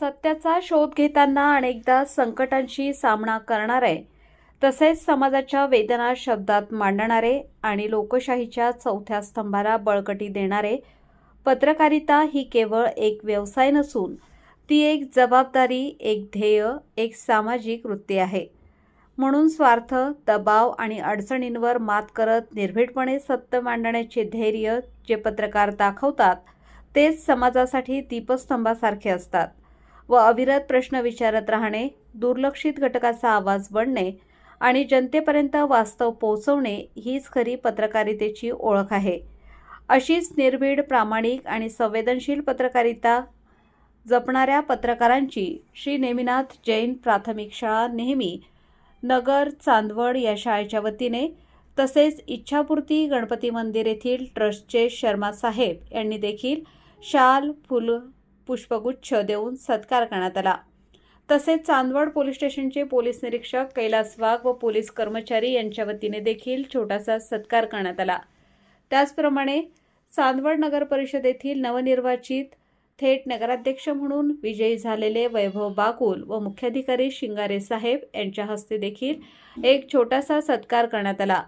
सत्याचा शोध घेताना अनेकदा संकटांशी सामना करणारे तसेच समाजाच्या वेदना शब्दात मांडणारे आणि लोकशाहीच्या चौथ्या स्तंभाला बळकटी देणारे पत्रकारिता ही केवळ एक व्यवसाय नसून ती एक जबाबदारी एक ध्येय एक सामाजिक वृत्ती आहे. म्हणून स्वार्थ दबाव आणि अडचणींवर मात करत निर्भीडपणे सत्य मांडण्याचे धैर्य जे पत्रकार दाखवतात तेच समाजासाठी दीपस्तंभासारखे असतात. व अविरत प्रश्न विचारत राहणे दुर्लक्षित घटकाचा आवाज बनणे आणि जनतेपर्यंत वास्तव पोहोचवणे हीच खरी पत्रकारितेची ओळख आहे. अशीच निर्भीड प्रामाणिक आणि संवेदनशील पत्रकारिता जपणाऱ्या पत्रकारांची श्री नेमिनाथ जैन प्राथमिक शाळा नेहमी नगर चांदवड या शाळेच्या वतीने तसेच इच्छापूर्ती गणपती मंदिर येथील ट्रस्टचे शर्मा साहेब यांनी देखील शाल फुल पुष्पगुच्छ देऊन सत्कार करण्यात आला. तसेच चांदवड पोलीस स्टेशनचे पोलीस निरीक्षक कैलास वाघ व पोलीस कर्मचारी यांच्या वतीने देखील छोटासा सत्कार करण्यात आला. त्याचप्रमाणे चांदवड नगर परिषदेतील नवनिर्वाचित थेट नगराध्यक्ष म्हणून विजयी झालेले वैभव बाकुल व मुख्याधिकारी शिंगारे साहेब यांच्या हस्ते देखील एक छोटासा सत्कार करण्यात आला.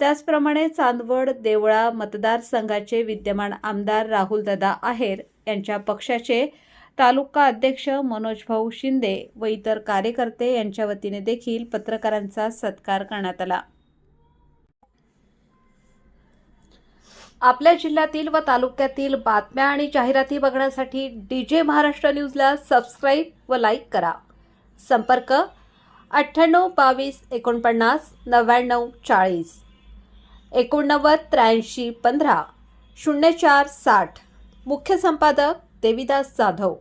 त्याचप्रमाणे चांदवड देवळा मतदारसंघाचे विद्यमान आमदार राहुलदादा आहेर यांच्या पक्षाचे तालुका अध्यक्ष मनोज भाऊ शिंदे व इतर कार्यकर्ते यांच्या वतीने देखील पत्रकारांचा सत्कार करण्यात आला. आपल्या जिल्ह्यातील व तालुक्यातील बातम्या आणि जाहिराती बघण्यासाठी डी जे महाराष्ट्र न्यूजला सबस्क्राईब व लाईक करा. संपर्क अठ्ठ्याण्णव बावीस एकोणपन्नास नव्याण्णव चाळीस एकोणनव्वद त्र्याऐंशी पंधरा शून्य चार साठ. मुख्य संपादक देविदास जाधव.